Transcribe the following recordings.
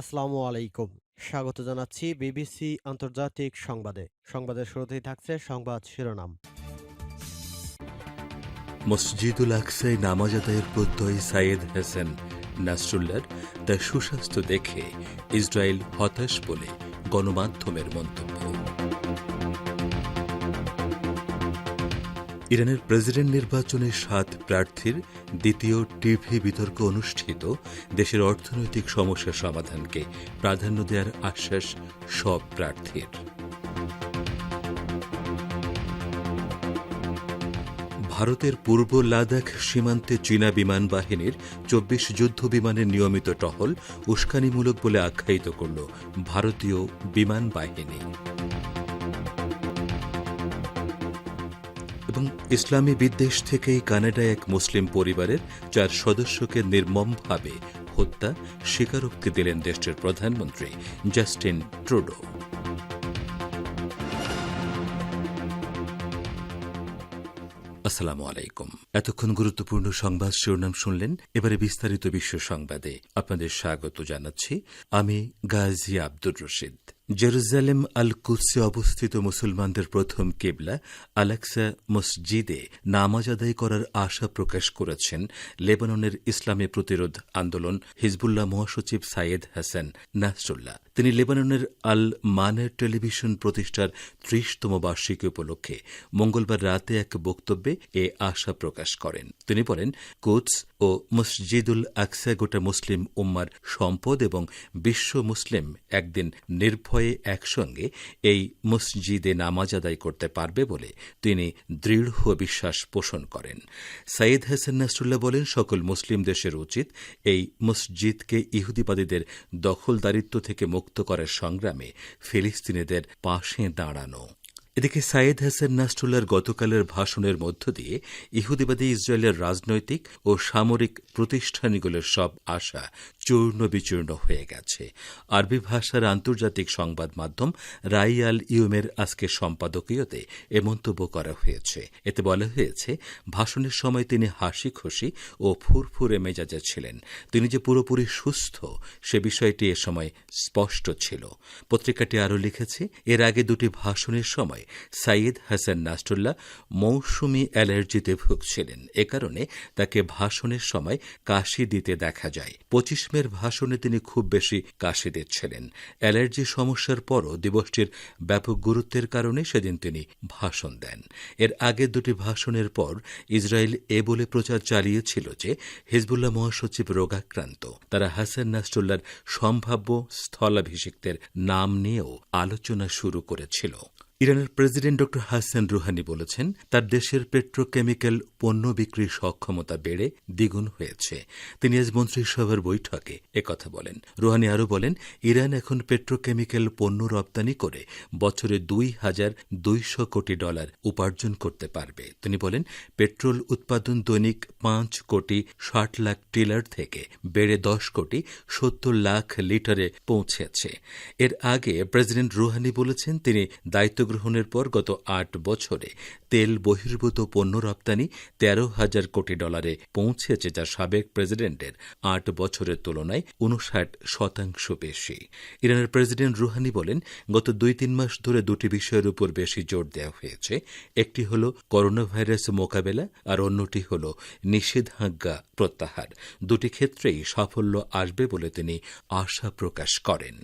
আসসালামু আলাইকুম। স্বাগত জানাচ্ছি বিবিসি আন্তর্জাতিক সংবাদে। সংবাদের শুরুতেই থাকছে সংবাদ শিরোনাম। মসজিদুল আকসায় নামাজ আদায়ের প্রত্যয় সাইয়েদ হাসান। নাসরুল্লার তার সুস্বাস্থ্য দেখে ইসরায়েল হতাশ বলে গণমাধ্যমের মন্তব্য। ইরানের প্রেসিডেন্ট নির্বাচনে সাত প্রার্থীর দ্বিতীয় টিভি বিতর্ক অনুষ্ঠিত, দেশের অর্থনৈতিক সমস্যা সমাধানকে প্রাধান্য দেওয়ার আশ্বাস সব প্রার্থীর। ভারতের পূর্ব লাদাখ সীমান্তে চীনা বিমান বাহিনীর চব্বিশ যুদ্ধ বিমানের নিয়মিত টহল উস্কানিমূলক বলে আখ্যায়িত করল ভারতীয় বিমান বাহিনী। ইসলামী বিদ্বেষ থেকেই কানাডায় এক মুসলিম পরিবারের চার সদস্যকে নির্মমভাবে হত্যা, স্বীকারোক্তি দিলেন দেশটির প্রধানমন্ত্রী জাস্টিন ট্রুডো। আসসালামু আলাইকুম। এতক্ষণ গুরুত্বপূর্ণ সংবাদ শিরোনাম শুনলেন। এবারে বিস্তারিত বিশ্ব সংবাদে আপনাদের স্বাগত জানাচ্ছি। আমি গাজী আব্দুর রশিদ। জেরুজালেম আল কুৎসে অবস্থিত মুসলমানদের প্রথম কেবলা আলেক্সা মসজিদে নামাজ আদায় করার আশা প্রকাশ করেছেন লেবাননের ইসলামী প্রতিরোধ আন্দোলন হিজবুল্লাহ মহাসচিব সাইয়েদ হাসান নাসরুল্লাহ। তিনি লেবাননের আল মানের টেলিভিশন প্রতিষ্ঠার ত্রিশতম বার্ষিকী উপলক্ষে মঙ্গলবার রাতে এক বক্তব্যে এ আশা প্রকাশ করেন। তিনি বলেন কোচ ও মসজিদুল আকসা গোটা মুসলিম উম্মার সম্পদ এবং বিশ্ব মুসলিম একদিন নির্ভয়ে একসঙ্গে এই মসজিদে নামাজ আদায় করতে পারবে বলে তিনি দৃঢ় বিশ্বাস পোষণ করেন। সাইদ হাসান নাসরুল্লাহ বলেন, সকল মুসলিম দেশের উচিত এই মসজিদকে ইহুদিবাদীদের দখলদারিত্ব থেকে মুক্ত করার সংগ্রামে ফিলিস্তিনিদের পাশে দাঁড়ানো। এদিকে সাইদ হাসান নাস্টুল্লার গতকালের ভাষণের মধ্য দিয়ে ইহুদিবাদী ইসরায়েলের রাজনৈতিক ও সামরিক প্রতিষ্ঠানগুলোর সব আশা চূর্ণ বিচূর্ণ হয়ে গেছে। আরবি ভাষার আন্তর্জাতিক সংবাদ মাধ্যম রাই আল ইউমের আজকে সম্পাদকীয়তে এ মন্তব্য করা হয়েছে। এতে বলা হয়েছে, ভাষণের সময় তিনি হাসি খুশি ও ফুরফুরে মেজাজে ছিলেন। তিনি যে পুরোপুরি সুস্থ, সে বিষয়টি এ সময় স্পষ্ট ছিল। পত্রিকাটি আরও লিখেছে, এর আগে দুটি ভাষণের সময় সাইয়েদ হাসান নাস্টুল্লাহ মৌসুমি অ্যালার্জিতে ভুগছিলেন। এ কারণে তাকে ভাষণের সময় কাশি দিতে দেখা যায়। পঁচিশ মের ভাষণে তিনি খুব বেশি কাশি দিচ্ছিলেন। অ্যালার্জি সমস্যার পরও দিবসটির ব্যাপক গুরুত্বের কারণে সেদিন তিনি ভাষণ দেন। এর আগে দুটি ভাষণের পর ইসরায়েল এ বলে প্রচার চালিয়েছিল যে, হিজবুল্লাহ মহাসচিব রোগাক্রান্ত। তারা হাসান নাস্টুল্লার সম্ভাব্য স্থলাভিষিক্তের নাম নিয়েও আলোচনা শুরু করেছিল। ইরানের প্রেসিডেন্ট ড হাসান রুহানি বলেছেন, তার দেশের পেট্রোকেমিক্যাল পণ্য বিক্রির সক্ষমতা বেড়ে দ্বিগুণ হয়েছে। তিনি আজ মন্ত্রিসভার বৈঠকে একথা বলেন। রুহানি আরও বলেন, ইরান এখন পেট্রোকেমিক্যাল পণ্য রপ্তানি করে বছরে দুই হাজার দুইশ কোটি ডলার উপার্জন করতে পারবে। তিনি বলেন, পেট্রোল উৎপাদন দৈনিক পাঁচ কোটি ষাট লাখ টিলার থেকে বেড়ে দশ কোটি সত্তর লাখ লিটারে পৌঁছেছে। এর আগে প্রেসিডেন্ট রুহানি বলেছেন, তিনি দায়িত্ব গ্রহণের পর গত আট বছরে তেল বহির্ভূত পণ্য রপ্তানি তেরো হাজার কোটি ডলারে পৌঁছেছে, যা সাবেক প্রেসিডেন্টের আট বছরের তুলনায় উনষাট শতাংশ বেশি। ইরানের প্রেসিডেন্ট রুহানি বলেন, গত দুই তিন মাস ধরে দুটি বিষয়ের উপর বেশি জোর দেওয়া হয়েছে। একটি হল করোনা ভাইরাস মোকাবেলা, আর অন্যটি হল নিষেধাজ্ঞা প্রত্যাহার। দুটি ক্ষেত্রেই সাফল্য আসবে বলে তিনি আশা প্রকাশ করেন।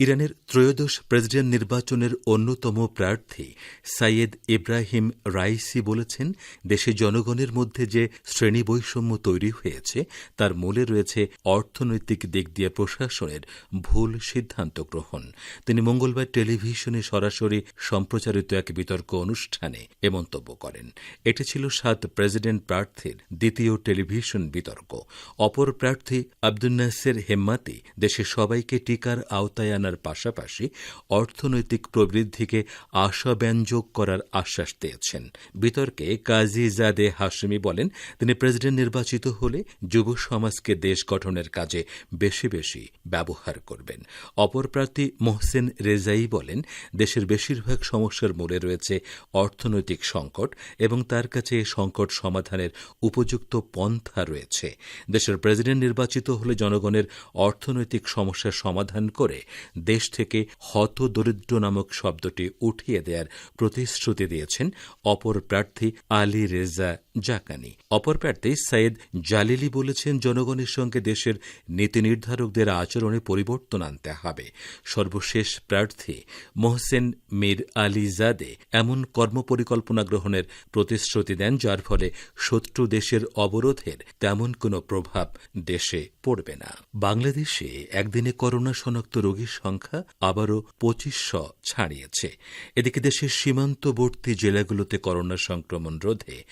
ইরানের ত্রয়োদশ প্রেসিডেন্ট নির্বাচনের অন্যতম প্রার্থী সাইয়েদ ইব্রাহিম রাইসি বলেছেন, দেশে জনগণের মধ্যে যে শ্রেণি বৈষম্য তৈরি হয়েছে, তার মূলে রয়েছে অর্থনৈতিক দিক দিয়ে প্রশাসনের ভুল সিদ্ধান্ত গ্রহণ। তিনি মঙ্গলবার টেলিভিশনে সরাসরি সম্প্রচারিত এক বিতর্ক অনুষ্ঠানে এ মন্তব্য করেন। এটি ছিল সাত প্রেসিডেন্ট প্রার্থীর দ্বিতীয় টেলিভিশন বিতর্ক। অপর প্রার্থী আব্দুল নাসের হেম্মাতি দেশের সবাইকে টিকার আওতায় আনা আনার পাশাপাশি অর্থনৈতিক প্রবৃদ্ধিকে আশাব্যঞ্জক করার আশ্বাস দিয়েছেন। বিতর্কে কাজী জাদে হাশেমি বলেন, তিনি প্রেসিডেন্ট নির্বাচিত হলে যুব সমাজকে দেশ গঠনের কাজে বেশি বেশি ব্যবহার করবেন। অপর প্রার্থী মোহসেন রেজাই বলেন, দেশের বেশিরভাগ সমস্যার মূলে রয়েছে অর্থনৈতিক সংকট এবং তার কাছে এই সংকট সমাধানের উপযুক্ত পন্থা রয়েছে। দেশের প্রেসিডেন্ট নির্বাচিত হলে জনগণের অর্থনৈতিক সমস্যার সমাধান করে দেশ থেকে হত দরিদ্র নামক শব্দটি উঠিয়ে দেয়ার প্রতিশ্রুতি দিয়েছেন অপর প্রার্থী আলী রেজা জাকানি। অপর প্রার্থী সাইদ জালিলি বলেছেন, জনগণের সঙ্গে দেশের নীতি নির্ধারকদের আচরণে পরিবর্তন আনতে হবে। সর্বশেষ প্রার্থী মোহসেন মীর আলী জাদে এমন কর্মপরিকল্পনা গ্রহণের প্রতিশ্রুতি দেন, যার ফলে শত্রু দেশের অবরোধের তেমন কোনো প্রভাব দেশে পড়বে না। বাংলাদেশে একদিনে করোনা শনাক্ত রোগীর সংখ্যা আবারও পঁচিশশ ছাড়িয়েছে। এদিকে দেশের সীমান্তবর্তী জেলাগুলোতে করোনা সংক্রমণ রোধে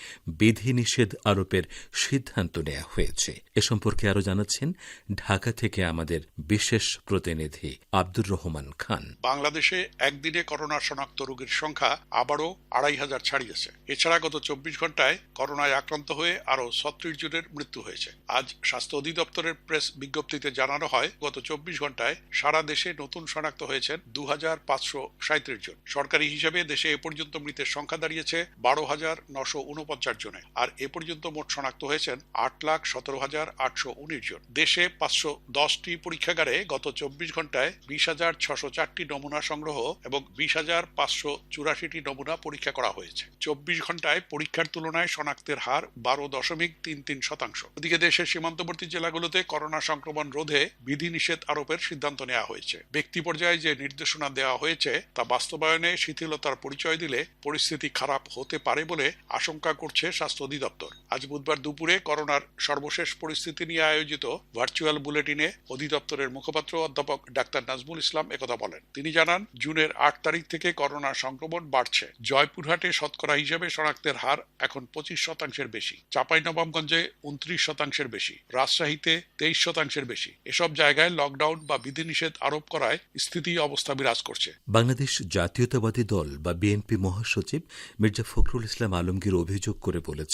বিধিনিষেধ আরোপের সিদ্ধান্ত নেওয়া হয়েছে। এ সম্পর্কে আরও জানাচ্ছেন ঢাকা থেকে আমাদের বিশেষ প্রতিনিধি আব্দুর রহমান খান। বাংলাদেশে একদিনে করোনা শনাক্ত রোগীর সংখ্যা আবারও আড়াই হাজার ছাড়িয়েছে। এছাড়া গত চব্বিশ ঘন্টায় করোনায় আক্রান্ত হয়ে আরও ছত্রিশ জনের মৃত্যু হয়েছে। আজ স্বাস্থ্য অধিদপ্তরের প্রেস বিজ্ঞপ্তিতে জানানো হয়, গত চব্বিশ ঘন্টায় সারা দেশে নতুন শনাক্ত হয়েছেন দু হাজার পাঁচশো সাঁত্রিশ জন। সরকারি হিসাবে দেশে এ পর্যন্ত মৃতের সংখ্যা দাঁড়িয়েছে বারো হাজার নশো উনপঞ্চাশ জনে আর এ পর্যন্ত মোট শনাক্ত হয়েছেন আট লাখ সতেরো হাজার আটশো উনিশ জন। দেশে পাঁচশো দশটি পরীক্ষাগারে গত চব্বিশ ঘন্টায় বিশ হাজার ছশো চারটি নমুনা সংগ্রহ এবং বিশ হাজার পাঁচশো চুরাশিটি নমুনা পরীক্ষা করা হয়েছে। চব্বিশ ঘন্টায় পরীক্ষার তুলনায় শনাক্তের হার বারো দশমিক তিন তিন শতাংশ। ওদিকে দেশের সীমান্তবর্তী জেলাগুলোতে করোনা সংক্রমণ রোধে বিধিনিষেধ আরোপের সিদ্ধান্ত নেওয়া হয়েছে। ব্যক্তি পর্যায়ে যে নির্দেশনা দেওয়া হয়েছে তা বাস্তবায়নে শিথিলতার পরিচয় দিলে পরিস্থিতি খারাপ হতে পারে বলে আশঙ্কা করছে স্বাস্থ্য অধিদপ্তর। আজ বুধবার দুপুরে করোনার সর্বশেষ পরিস্থিতি নিয়ে আয়োজিত ভার্চুয়াল বুলেটিনে অধিদপ্তরের মুখপাত্র অধ্যাপক ডাক্তার নাজমুল ইসলাম একথা বলেন। তিনি জানান, জুনের আট তারিখ থেকে করোনা সংক্রমণ বাড়ছে। জয়পুরহাটে শতকরা হিসেবে শনাক্তের হার এখন পঁচিশ শতাংশের বেশি। চাঁপাইনবাবগঞ্জে উনত্রিশ শতাংশের বেশি। রাজশাহীতে তেইশ শতাংশের বেশি। এসব জায়গায় লকডাউন বা বিধিনিষেধ আরোপ করায় স্থিতি অবস্থা বিরাজ করছে। বাংলাদেশ জাতীয়তাবাদী দল বা বিএনপি মহাসচিব মির্জা ফখরুল ইসলাম আলমগীর অভিযোগ করে বলেছেন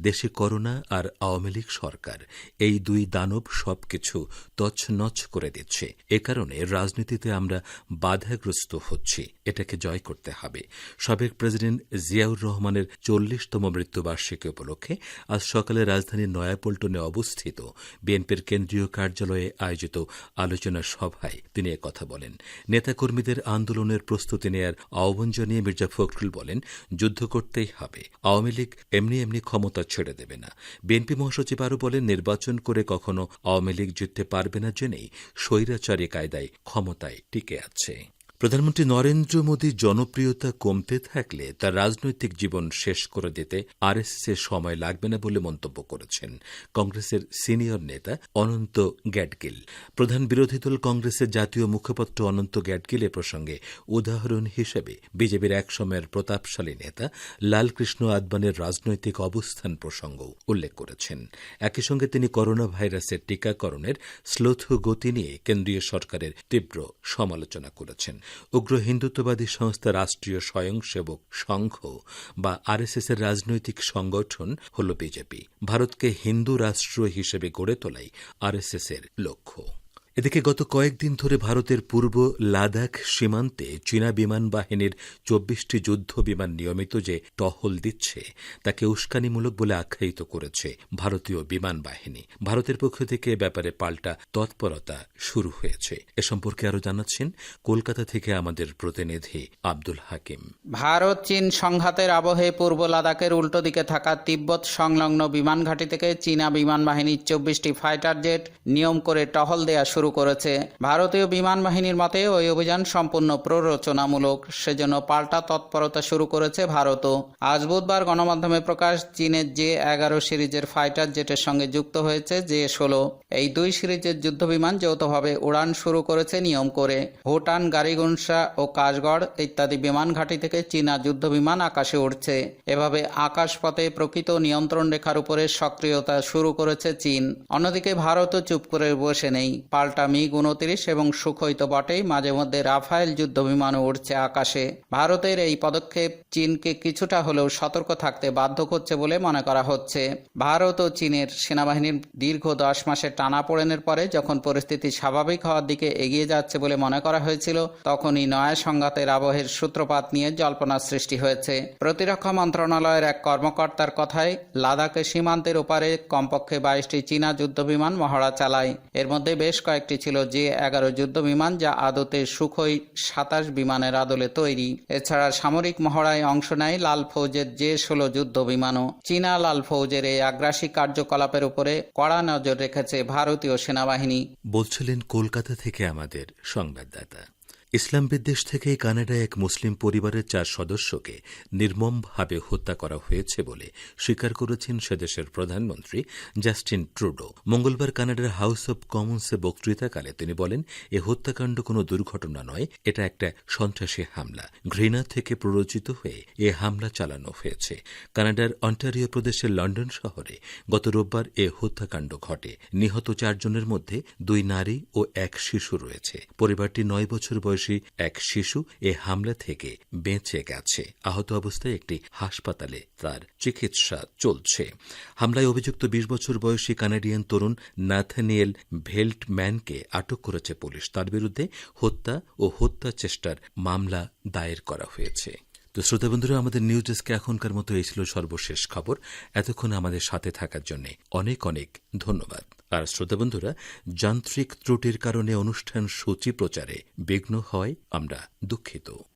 দেশে করোনা আর আওয়ামী লীগ সরকার। এই দুই দানব সবকিছু তছনছ করে দিচ্ছে। এ কারণে রাজনীতিতে আমরা বাধাগ্রস্ত হচ্ছি। এটাকে জয় করতে হবে। সাবেক প্রেসিডেন্ট জিয়াউর রহমানের চল্লিশতম মৃত্যুবার্ষিকী উপলক্ষে আজ সকালে রাজধানীর নয়াপল্টনে অবস্থিত বিএনপির কেন্দ্রীয় কার্যালয়ে আয়োজিত আলোচনা সভায় তিনি কথা বলেন। নেতাকর্মীদের আন্দোলনের প্রস্তুতি নেয়ার আহ্বান জানিয়ে মির্জা ফখরুল বলেন, যুদ্ধ করতেই হবে। আওয়ামী লীগ এমনি এমনি এমনি ক্ষমতা ছেড়ে দেবে না। বিএনপি মহাসচিব আরও বলেন, নির্বাচন করে কখনো আওয়ামী লীগ জিততে পারবে না জেনেই স্বৈরাচারী কায়দায় ক্ষমতায় টিকে আছে। প্রধানমন্ত্রী নরেন্দ্র মোদীর জনপ্রিয়তা কমতে থাকলে তার রাজনৈতিক জীবন শেষ করে দিতে আরএসএস এর সময় লাগবে না বলে মন্তব্য করেছেন কংগ্রেসের সিনিয়র নেতা অনন্ত গ্যাডগিল। প্রধান বিরোধী দল কংগ্রেসের জাতীয় মুখপাত্র অনন্ত গ্যাডগিল এ প্রসঙ্গে উদাহরণ হিসেবে বিজেপির এক সময়ের প্রতাপশালী নেতা লালকৃষ্ণ আদবানের রাজনৈতিক অবস্থান প্রসঙ্গ উল্লেখ করেছেন। একই সঙ্গে তিনি করোনা ভাইরাসের টিকাকরণের স্লোথ গতি নিয়ে কেন্দ্রীয় সরকারের তীব্র সমালোচনা করেছেন। উগ্র হিন্দুত্ববাদী সংস্থা রাষ্ট্রীয় স্বয়ংসেবক সংঘ বা আরএসএস এর রাজনৈতিক সংগঠন হল বিজেপি। ভারতকে হিন্দু রাষ্ট্র হিসেবে গড়ে তোলাই আরএসএসের লক্ষ্য। এদিকে গত কয়েকদিন ধরে ভারতের পূর্ব লাদাখ সীমান্তে চীনা বিমান বাহিনীর চব্বিশটি যুদ্ধ বিমান নিয়মিত যে টহল দিচ্ছে, তাকে উস্কানিমূলক বলে আখ্যায়িত করেছে ভারতীয় বিমান বাহিনী ভারতের পক্ষ থেকে ব্যাপারে পাল্টা তৎপরতা শুরু হয়েছে। এ সম্পর্কে আরও জানাচ্ছেন কলকাতা থেকে আমাদের প্রতিনিধি আব্দুল হাকিম। ভারত চীন সংঘাতের আবহে পূর্ব লাদাখের উল্টো দিকে থাকা তিব্বত সংলগ্ন বিমান ঘাঁটি থেকে চীনা বিমান বাহিনীর চব্বিশটি ফাইটার জেট নিয়ম করে টহল দেয়া করেছে। ভারতীয় বিমান বাহিনীর মতে, ওই অভিযান সম্পূর্ণ প্ররোচনামূলক। সেজন্য পাল্টা তৎপরতা শুরু করেছে ভারতও। আজ বুধবার গণমাধ্যমে প্রকাশ, চীনের যে এগারো সিরিজের ফাইটার জেটের সঙ্গে যুক্ত হয়েছে যে ষোলো। এই দুই সিরিজের যুদ্ধবিমান যৌথভাবে উড়ান শুরু করেছে নিয়ম করে। ভুটান, গাড়িগুনসা ও কাশগড় ইত্যাদি বিমান ঘাঁটি থেকে চীনা যুদ্ধবিমান আকাশে উঠছে এভাবে আকাশপথে প্রকৃত নিয়ন্ত্রণ রেখার উপরে সক্রিয়তা শুরু করেছে চীন। অন্যদিকে ভারতও চুপ করে বসে নেই। পাল্টা মিগ উনত্রিশ এবং সুখই তো বটেই। মাঝে মধ্যে রাফায়েল যুদ্ধ বিমানও উঠছে আকাশে। ভারতের এই পদক্ষেপ চীনকে কিছুটা হলেও সতর্ক থাকতে বাধ্য করছে বলে মনে করা হচ্ছে। ভারত ও চীনের সেনাবাহিনীর দীর্ঘ দশ মাসের টানাপোড়েনের পরে যখন পরিস্থিতি স্বাভাবিক হওয়ার দিকে এগিয়ে যাচ্ছে বলে মনে করা হয়েছিল, তখনই নয়া সংঘাতের আবহের সূত্রপাত নিয়ে জল্পনার সৃষ্টি হয়েছে। প্রতিরক্ষা মন্ত্রণালয়ের এক কর্মকর্তার কথায়, লাদাখের সীমান্তের ওপারে কমপক্ষে বাইশটি চীনা যুদ্ধবিমান মহড়া চালায়। এর মধ্যে বেশ কয়েকটি ছিল যে এগারো যুদ্ধ বিমান যা আদতে সুখই সাতাশ বিমানের আদলে তৈরি। এছাড়া সামরিক মহড়ায় অংশ নেয় লাল ফৌজের যে ষোলো যুদ্ধ বিমানও। চীনা লাল ফৌজের এই আগ্রাসী কার্যকলাপের উপরে কড়া নজর রেখেছে ভারতীয় সেনাবাহিনী। বলছিলেন কলকাতা থেকে আমাদের সংবাদদাতা। ইসলাম বিদ্বেষ থেকে কানাডায় এক মুসলিম পরিবারের চার সদস্যকে নির্মমভাবে হত্যা করা হয়েছে বলে স্বীকার করেছেন সেদেশের প্রধানমন্ত্রী জাস্টিন ট্রুডো। মঙ্গলবার কানাডার হাউস অব কমন্সে বক্তৃতাকালে তিনি বলেন, এ হত্যাকাণ্ড কোনো দুর্ঘটনা নয়, এটা একটা সন্ত্রাসী হামলা। ঘৃণা থেকে প্ররোচিত হয়ে এ হামলা চালানো হয়েছে। কানাডার অন্টারিও প্রদেশের লন্ডন শহরে গত রোববার এ হত্যাকাণ্ড ঘটে। নিহত চারজনের মধ্যে দুই নারী ও এক শিশু রয়েছে। পরিবারটি নয় বছর বয়সী এক শিশু এ হামলা থেকে বেঁচে গেছে। আহত অবস্থায় একটি হাসপাতালে তার চিকিৎসা চলছে। হামলায় অভিযুক্ত বিশ বছর বয়সী কানাডিয়ান তরুণ নাথানিয়েল ভেল্টম্যানকে আটক করেছে পুলিশ। তার বিরুদ্ধে হত্যা ও হত্যা চেষ্টার মামলা দায়ের করা হয়েছে। তো শ্রোতা বন্ধুরা, আমাদের নিউজ ডেস্কে এখনকার মতো এই ছিল সর্বশেষ খবর। এতক্ষণ আমাদের সাথে থাকার জন্য অনেক অনেক ধন্যবাদ। আর শ্রোতা বন্ধুরা যান্ত্রিক ত্রুটির কারণে অনুষ্ঠান সূচি প্রচারে বিঘ্ন হয় আমরা দুঃখিত।